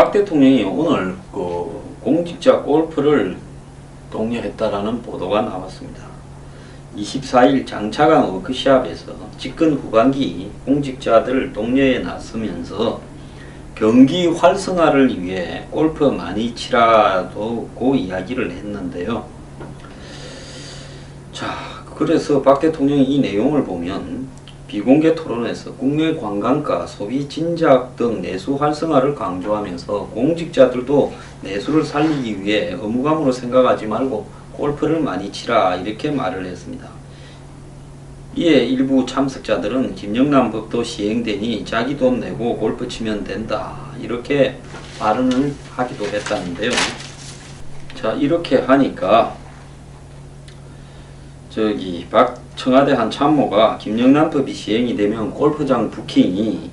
박 대통령이 오늘 그 공직자 골프를 독려했다라는 보도가 나왔습니다. 24일 장차관 워크샵에서 집권 후반기 공직자들 독려에 나서면서 경기 활성화를 위해 골프 많이 치라고 이야기를 했는데요. 자, 그래서 박 대통령이 이 내용을 보면 비공개 토론에서 국내 관광가, 소비 진작 등 내수 활성화를 강조하면서 공직자들도 내수를 살리기 위해 의무감으로 생각하지 말고 골프를 많이 치라 이렇게 말을 했습니다. 이에 일부 참석자들은 김영남 법도 시행되니 자기 돈 내고 골프 치면 된다 이렇게 발언을 하기도 했다는데요. 자 이렇게 하니까 저기 박 청와대 한 참모가 김영란법이 시행이 되면 골프장 부킹이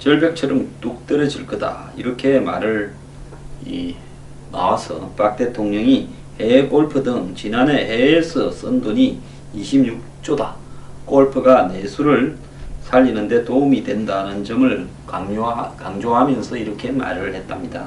절벽처럼 뚝 떨어질 거다 이렇게 말을 이 나와서 박 대통령이 해외 골프 등 지난해 해외에서 쓴 돈이 26조다 골프가 내수를 살리는데 도움이 된다는 점을 강조하, 강조하면서 이렇게 말을 했답니다.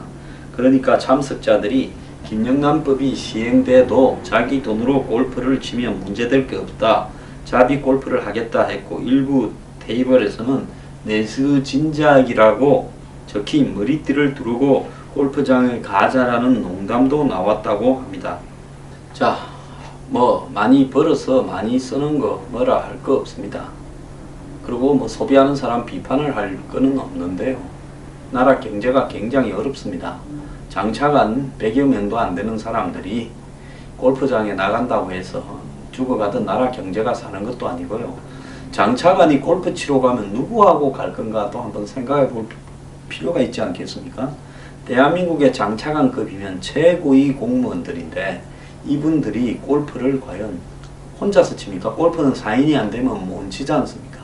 그러니까 참석자들이 김영란법이 시행돼도 자기 돈으로 골프를 치면 문제될 게 없다. 자비 골프를 하겠다 했고 일부 테이블에서는 내수 진작이라고 적힌 머리띠를 두르고 골프장을 가자라는 농담도 나왔다고 합니다. 자, 뭐 많이 벌어서 많이 쓰는 거 뭐라 할 거 없습니다. 그리고 뭐 소비하는 사람 비판을 할 거는 없는데요. 나라 경제가 굉장히 어렵습니다. 장차관 100여 명도 안 되는 사람들이 골프장에 나간다고 해서 죽어가던 나라 경제가 사는 것도 아니고요. 장차관이 골프 치러 가면 누구하고 갈 건가도 한번 생각해 볼 필요가 있지 않겠습니까? 대한민국의 장차관급이면 최고위 공무원들인데 이분들이 골프를 과연 혼자서 칩니까? 골프는 4인이 안 되면 못 치지 않습니까?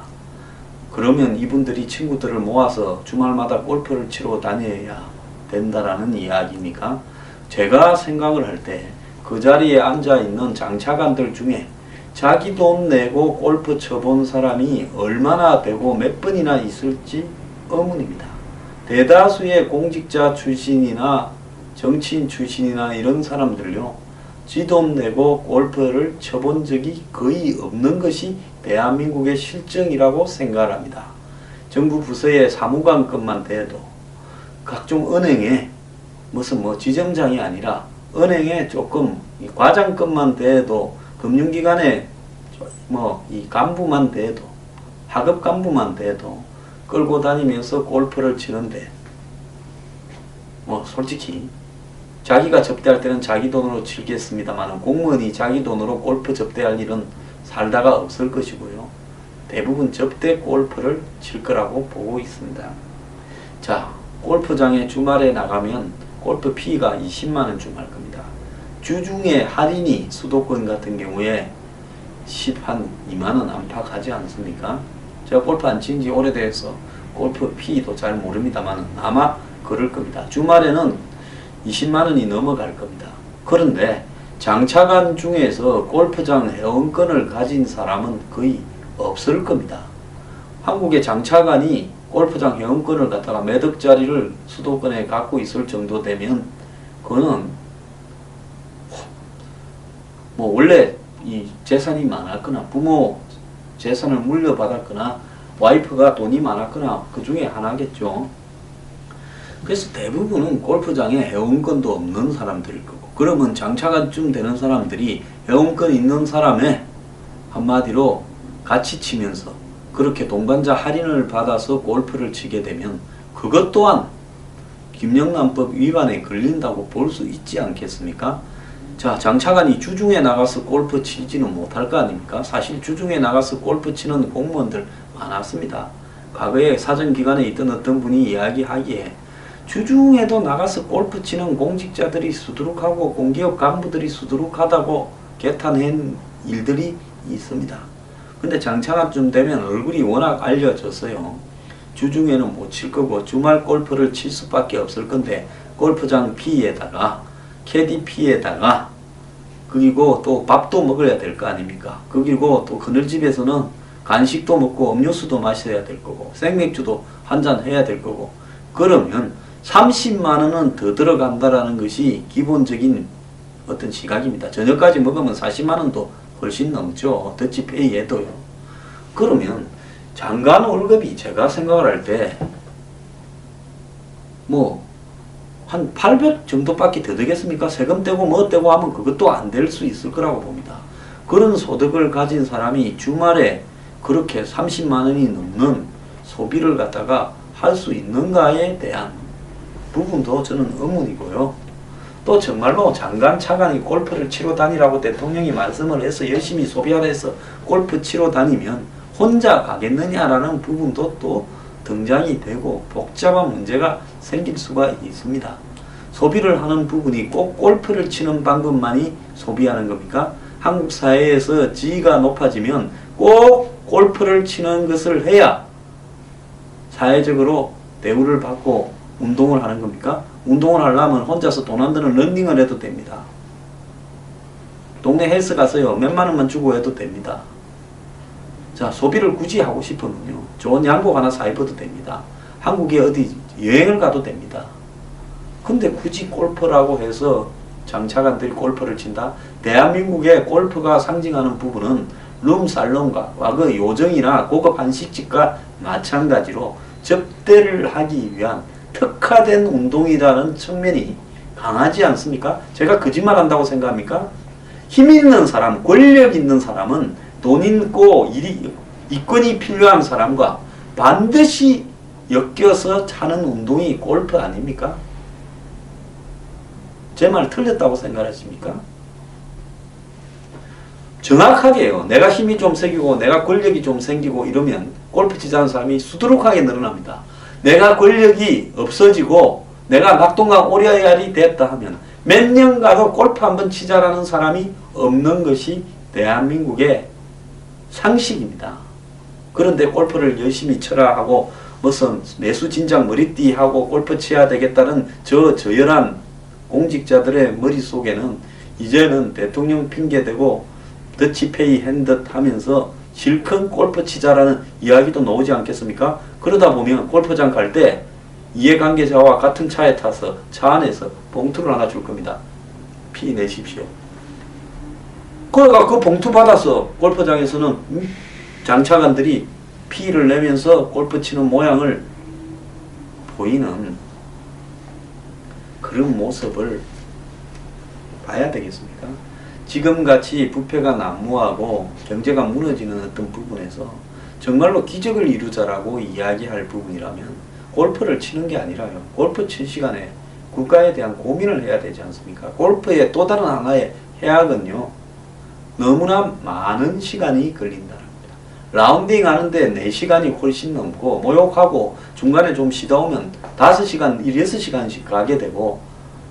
그러면 이분들이 친구들을 모아서 주말마다 골프를 치러 다녀야 된다라는 이야기입니까? 제가 생각을 할 때 그 자리에 앉아 있는 장차관들 중에 자기 돈 내고 골프 쳐본 사람이 얼마나 되고 몇 번이나 있을지 의문입니다. 대다수의 공직자 출신이나 정치인 출신이나 이런 사람들요, 지돈 내고 골프를 쳐본 적이 거의 없는 것이 대한민국의 실정이라고 생각합니다. 정부 부서의 사무관급만 돼도 각종 은행에 무슨 뭐 지점장이 아니라 은행에 조금 이 과장급만 돼도 금융기관에 뭐 이 간부만 돼도 하급 간부만 돼도 끌고 다니면서 골프를 치는데 뭐 솔직히 자기가 접대할 때는 자기 돈으로 치겠습니다만 공무원이 자기 돈으로 골프 접대할 일은 살다가 없을 것이고요. 대부분 접대 골프를 칠 거라고 보고 있습니다. 자, 골프장에 주말에 나가면 골프 피가 20만 원 주말 겁니다. 주중에 할인이 수도권 같은 경우에 10한 2만 원 안팎하지 않습니까? 제가 골프 안 친 지 오래돼서 골프 피도 잘 모릅니다만 아마 그럴 겁니다. 주말에는 20만 원이 넘어갈 겁니다. 그런데 장차관 중에서 골프장 회원권을 가진 사람은 거의 없을 겁니다. 한국의 장차관이 골프장 회원권을 갖다가 몇 억짜리를 수도권에 갖고 있을 정도 되면 그거는 뭐 원래 이 재산이 많았거나 부모 재산을 물려받았거나 와이프가 돈이 많았거나 그 중에 하나겠죠. 그래서 대부분은 골프장에 회원권도 없는 사람들일 거고 그러면 장차관쯤 되는 사람들이 회원권 있는 사람의 한마디로 같이 치면서 그렇게 동반자 할인을 받아서 골프를 치게 되면 그것 또한 김영란법 위반에 걸린다고 볼 수 있지 않겠습니까? 자, 장차관이 주중에 나가서 골프 치지는 못할 거 아닙니까? 사실 주중에 나가서 골프 치는 공무원들 많았습니다. 과거에 사정기관에 있던 어떤 분이 이야기하기에 주중에도 나가서 골프 치는 공직자들이 수두룩하고 공기업 간부들이 수두룩하다고 개탄한 일들이 있습니다. 근데 장차관쯤 되면 얼굴이 워낙 알려졌어요. 주중에는 못 칠 거고 주말 골프를 칠 수밖에 없을 건데 골프장 피에다가 캐디 피에다가 그리고 또 밥도 먹어야 될 거 아닙니까? 그리고 또 그늘집에서는 간식도 먹고 음료수도 마셔야 될 거고 생맥주도 한 잔 해야 될 거고 그러면 30만 원은 더 들어간다라는 것이 기본적인 어떤 시각입니다. 저녁까지 먹으면 40만 원도 훨씬 넘죠. 더치페이에도요. 그러면 장관 월급이 제가 생각을 할 때 뭐 한 800 정도밖에 더 되겠습니까? 세금 떼고 뭐 떼고 하면 그것도 안 될 수 있을 거라고 봅니다. 그런 소득을 가진 사람이 주말에 그렇게 30만 원이 넘는 소비를 갖다가 할 수 있는가에 대한 부분도 저는 의문이고요. 또 정말로 장관 차관이 골프를 치러 다니라고 대통령이 말씀을 해서 열심히 소비하라 해서 골프 치러 다니면 혼자 가겠느냐라는 부분도 또 등장이 되고 복잡한 문제가 생길 수가 있습니다. 소비를 하는 부분이 꼭 골프를 치는 방법만이 소비하는 겁니까? 한국 사회에서 지위가 높아지면 꼭 골프를 치는 것을 해야 사회적으로 대우를 받고 운동을 하는 겁니까? 운동을 하려면 혼자서 돈 안 드는 런닝을 해도 됩니다. 동네 헬스 가서요 몇만 원만 주고 해도 됩니다. 자 소비를 굳이 하고 싶으면요 좋은 양복 하나 사 입어도 됩니다. 한국에 어디 여행을 가도 됩니다. 근데 굳이 골프라고 해서 장차관들이 골프를 친다? 대한민국의 골프가 상징하는 부분은 룸 살롱과 와그 요정이나 고급 한식집과 마찬가지로 접대를 하기 위한 특화된 운동이라는 측면이 강하지 않습니까? 제가 거짓말 한다고 생각합니까? 힘 있는 사람, 권력 있는 사람은 돈 있고 일이, 이권이 필요한 사람과 반드시 엮여서 차는 운동이 골프 아닙니까? 제 말 틀렸다고 생각하십니까? 정확하게 요. 내가 힘이 좀 생기고 내가 권력이 좀 생기고 이러면 골프 치자는 사람이 수두룩하게 늘어납니다. 내가 권력이 없어지고 내가 낙동강 오리알이 됐다 하면 몇 년 가도 골프 한 번 치자라는 사람이 없는 것이 대한민국의 상식입니다. 그런데 골프를 열심히 쳐라 하고 무슨 매수 진작 머리띠 하고 골프 쳐야 되겠다는 저 저열한 공직자들의 머릿속에는 이제는 대통령 핑계대고 더치페이 핸듯 하면서 실컷 골프 치자라는 이야기도 나오지 않겠습니까? 그러다 보면 골프장 갈 때 이해관계자와 같은 차에 타서 차 안에서 봉투를 하나 줄 겁니다. 피 내십시오. 그러니까 그 봉투 받아서 골프장에서는 음? 장차관들이 피를 내면서 골프 치는 모양을 보이는 그런 모습을 봐야 되겠습니까? 지금같이 부패가 난무하고 경제가 무너지는 어떤 부분에서 정말로 기적을 이루자라고 이야기할 부분이라면 골프를 치는 게 아니라요. 골프 칠 시간에 국가에 대한 고민을 해야 되지 않습니까? 골프의 또 다른 하나의 해악은요. 너무나 많은 시간이 겁니다. 라운딩 하는데 4시간이 훨씬 넘고 모욕하고 중간에 좀 쉬다 오면 5시간, 6시간씩 가게 되고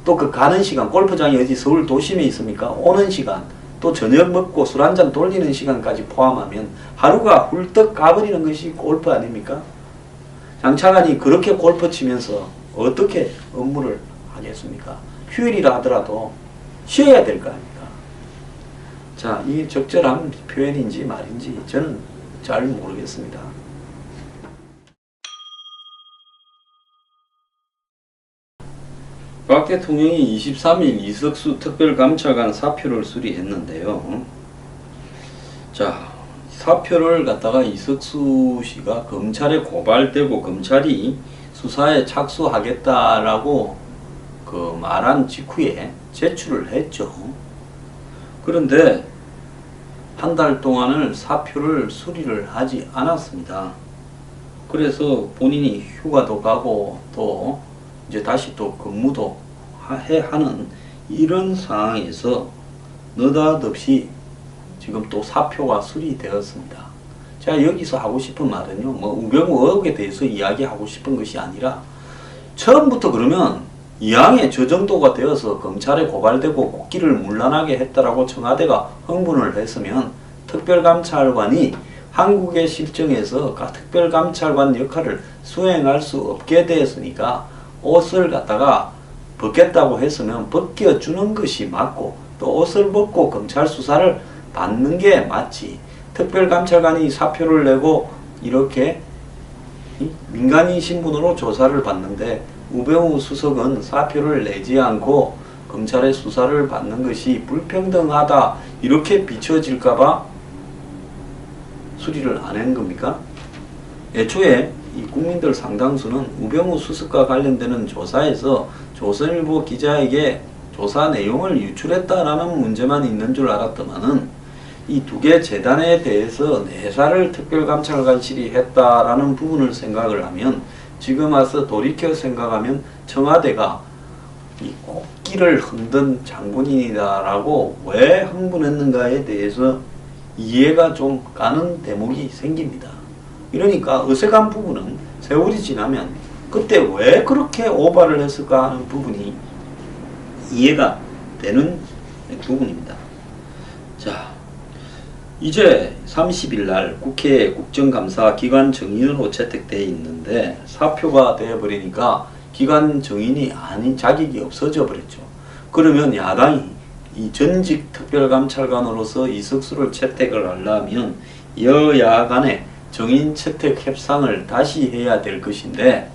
또 그 가는 시간, 골프장이 어디 서울 도심에 있습니까? 오는 시간, 또 저녁 먹고 술 한 잔 돌리는 시간까지 포함하면 하루가 훌떡 가버리는 것이 골프 아닙니까? 장차관이 그렇게 골프 치면서 어떻게 업무를 하겠습니까? 휴일이라 하더라도 쉬어야 될 거 아닙니까? 자, 이 적절한 표현인지 말인지 저는 잘 모르겠습니다. 박 대통령이 23일 이석수 특별감찰관 사표를 수리했는데요. 자, 사표를 갖다가 이석수 씨가 검찰에 고발되고 검찰이 수사에 착수하겠다라고 그 말한 직후에 제출을 했죠. 그런데 한 달 동안을 사표를 수리를 하지 않았습니다. 그래서 본인이 휴가도 가고 또 이제 다시 또 근무도 하- 해 하는 이런 상황에서 느닷없이 지금 또 사표가 수리되었습니다. 제가 여기서 하고 싶은 말은요, 뭐 우병우 의혹에 대해서 이야기하고 싶은 것이 아니라 처음부터 그러면 이왕에 저 정도가 되어서 검찰에 고발되고 국기를 문란하게 했다라고 청와대가 흥분을 했으면 특별감찰관이 한국의 실정에서 가- 특별감찰관 역할을 수행할 수 없게 되었으니까 옷을 갖다가 벗겠다고 했으면 벗겨주는 것이 맞고 또 옷을 벗고 검찰 수사를 받는 게 맞지. 특별감찰관이 사표를 내고 이렇게 이 민간인 신분으로 조사를 받는데 우병우 수석은 사표를 내지 않고 검찰의 수사를 받는 것이 불평등하다 이렇게 비춰질까봐 수리를 안 한 겁니까? 애초에 이 국민들 상당수는 우병우 수석과 관련되는 조사에서 조선일보 기자에게 조사 내용을 유출했다라는 문제만 있는 줄 알았더만은 이 두 개 재단에 대해서 내사를 특별감찰관실이 했다라는 부분을 생각을 하면 지금 와서 돌이켜 생각하면 청와대가 이 꽃길을 흔든 장본인이다라고 왜 흥분했는가에 대해서 이해가 좀 가는 대목이 생깁니다. 이러니까 어색한 부분은 세월이 지나면 그때 왜 그렇게 오바를 했을까 하는 부분이 이해가 되는 부분입니다. 자, 이제 30일 날 국회 국정감사 기관 정인으로 채택되어 있는데 사표가 되어버리니까 기관 정인이 아닌 자격이 없어져 버렸죠. 그러면 야당이 이 전직 특별감찰관으로서 이석수를 채택을 하려면 여야 간의 정인 채택 협상을 다시 해야 될 것인데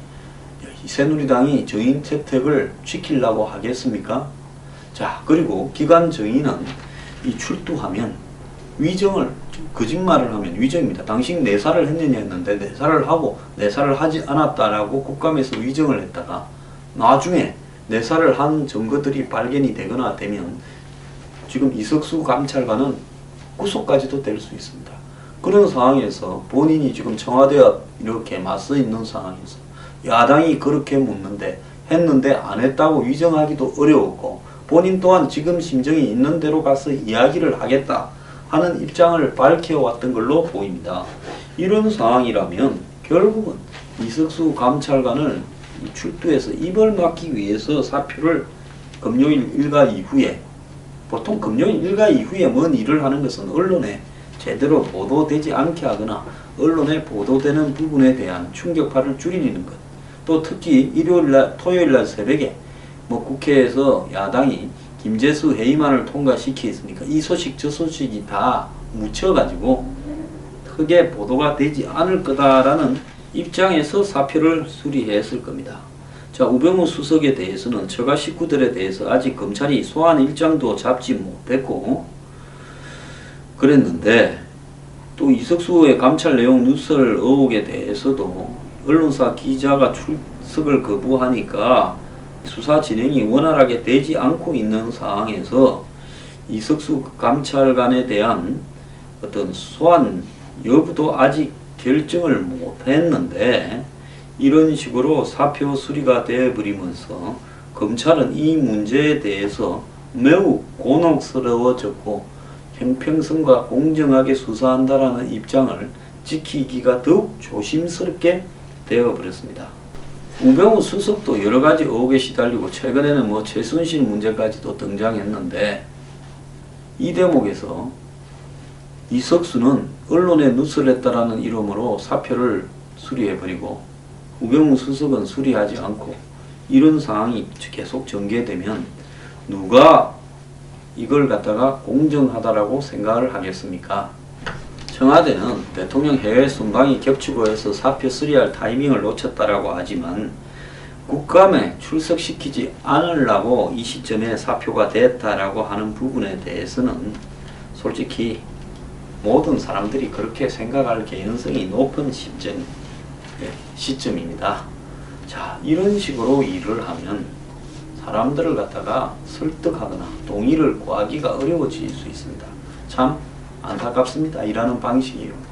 이 새누리당이 정인 채택을 지키려고 하겠습니까? 자 그리고 기관 정인은 이 출두하면 위정을 거짓말을 하면 위정입니다. 당신 내사를 했느냐 했는데 내사를 하고 내사를 하지 않았다라고 국감에서 위정을 했다가 나중에 내사를 한 증거들이 발견이 되거나 되면 지금 이석수 감찰관은 구속까지도 될 수 있습니다. 그런 상황에서 본인이 지금 청와대와 이렇게 맞서 있는 상황에서 야당이 그렇게 묻는데 했는데 안 했다고 위정하기도 어려웠고 본인 또한 지금 심정이 있는 대로 가서 이야기를 하겠다 하는 입장을 밝혀왔던 걸로 보입니다. 이런 상황이라면 결국은 이석수 감찰관을 이 출두해서 입을 막기 위해서 사표를 금요일 일가 이후에 보통 금요일 일가 이후에 뭔 일을 하는 것은 언론에 제대로 보도되지 않게 하거나 언론에 보도되는 부분에 대한 충격파를 줄이는 것. 또 특히 일요일날 토요일날 새벽에 뭐 국회에서 야당이 김재수 회의만을 통과시키겠습니까? 이 소식 저 소식이 다 묻혀가지고 크게 보도가 되지 않을 거다라는 입장에서 사표를 수리했을 겁니다. 자 우병우 수석에 대해서는 처가 식구들에 대해서 아직 검찰이 소환 일정도 잡지 못했고 그랬는데 또 이석수의 감찰 내용 누설 의혹에 대해서도 언론사 기자가 출석을 거부하니까 수사 진행이 원활하게 되지 않고 있는 상황에서 이석수 감찰관에 대한 어떤 소환 여부도 아직 결정을 못 했는데 이런 식으로 사표 수리가 되어버리면서 검찰은 이 문제에 대해서 매우 곤혹스러워졌고 형평성과 공정하게 수사한다라는 입장을 지키기가 더욱 조심스럽게 되어버렸습니다. 우병우 수석도 여러 가지 의혹에 시달리고 최근에는 뭐 최순실 문제까지도 등장했는데 이 대목에서 이석수는 언론에 누설했다라는 이름으로 사표를 수리해버리고 우병우 수석은 수리하지 않고 이런 상황이 계속 전개되면 누가 이걸 갖다가 공정하다라고 생각을 하겠습니까? 청와대는 대통령 해외 순방이 겹치고 해서 사표 수리할 타이밍을 놓쳤다라고 하지만 국감에 출석시키지 않으려고 이 시점에 사표가 됐다라고 하는 부분에 대해서는 솔직히 모든 사람들이 그렇게 생각할 개연성이 높은 시점, 예, 시점입니다. 자, 이런 식으로 일을 하면 사람들을 갖다가 설득하거나 동의를 구하기가 어려워질 수 있습니다. 참 안타깝습니다. 일하는 방식이요.